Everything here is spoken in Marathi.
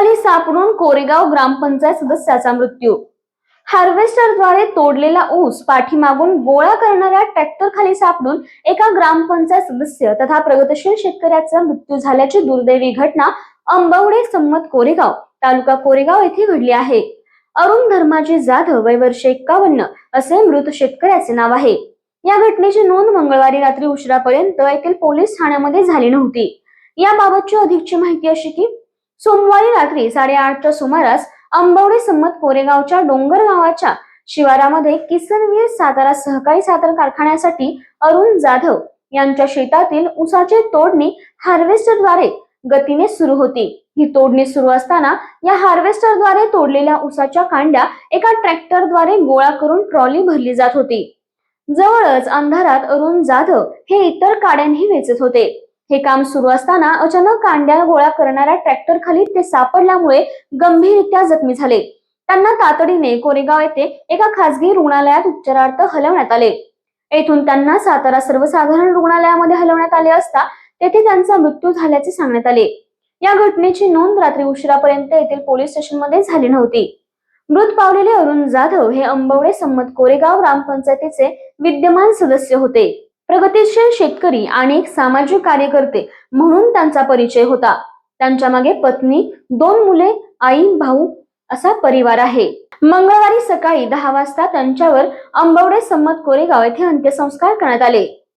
खाली सापडून कोरेगाव ग्रामपंचायत सदस्याचा मृत्यू. हार्वेस्टरद्वारे तोडलेला ऊस पाठीमागून गोळा करणाऱ्या ट्रॅक्टर खाली सापडून एका ग्रामपंचायत सदस्य तथा प्रगतशील शेतकऱ्याचा मृत्यू झाल्याची दुर्दैवी घटना अंबवडे संमत कोरेगाव तालुका कोरेगाव येथे घडली आहे. अरुण धर्माजी जाधव वय वर्ष एक्कावन्न असे मृत शेतकऱ्याचे नाव आहे. या घटनेची नोंद मंगळवारी रात्री उशिरापर्यंत येथील पोलीस ठाण्यामध्ये झाली नव्हती. याबाबतची अधिकची माहिती अशी की सोमवारी रात्री साडेआठच्या सुमारास अंबवडे संमत कोरेगावच्या डोंगर गावाच्या शिवारामध्ये किसनवीर सातारा सहकारी साखर कारखान्यासाठी अरुण जाधव यांच्या शेतातील उसाची तोडणी हार्वेस्टरद्वारे गतीने सुरू होती. ही तोडणी सुरू असताना या हार्वेस्टरद्वारे तोडलेल्या उसाच्या कांड्या एका ट्रॅक्टरद्वारे गोळा करून ट्रॉली भरली जात होती. जवळच अंधारात अरुण जाधव हे इतर काड्यांही वेचत होते. हे काम सुरू असताना अचानक कांड्या गोळा करणाऱ्या ट्रॅक्टर खाली ते सापडल्यामुळे गंभीररित्या जखमी झाले. त्यांना तातडीने कोरेगाव येथे एका खासगी रुग्णालयात उपचारार्थ हलवण्यात आले. येथून त्यांना सातारा सर्वसाधारण रुग्णालयामध्ये हलवण्यात आले असता तेथे त्यांचा मृत्यू झाल्याचे सांगण्यात आले. या घटनेची नोंद रात्री उशिरापर्यंत येथील पोलीस स्टेशनमध्ये झाली नव्हती. मृत पावलेले अरुण जाधव हे अंबवडे संमत कोरेगाव ग्रामपंचायतीचे विद्यमान सदस्य होते. प्रगतीशील शेतकरी आणि एक सामाजिक कार्यकर्ते म्हणून त्यांचा परिचय होता. त्यांच्या मागे पत्नी दोन मुले आई भाऊ असा परिवार आहे. मंगळवारी सकाळी दहा वाजता त्यांच्यावर अंबवडे संमत कोरेगाव येथे अंत्यसंस्कार करण्यात आले.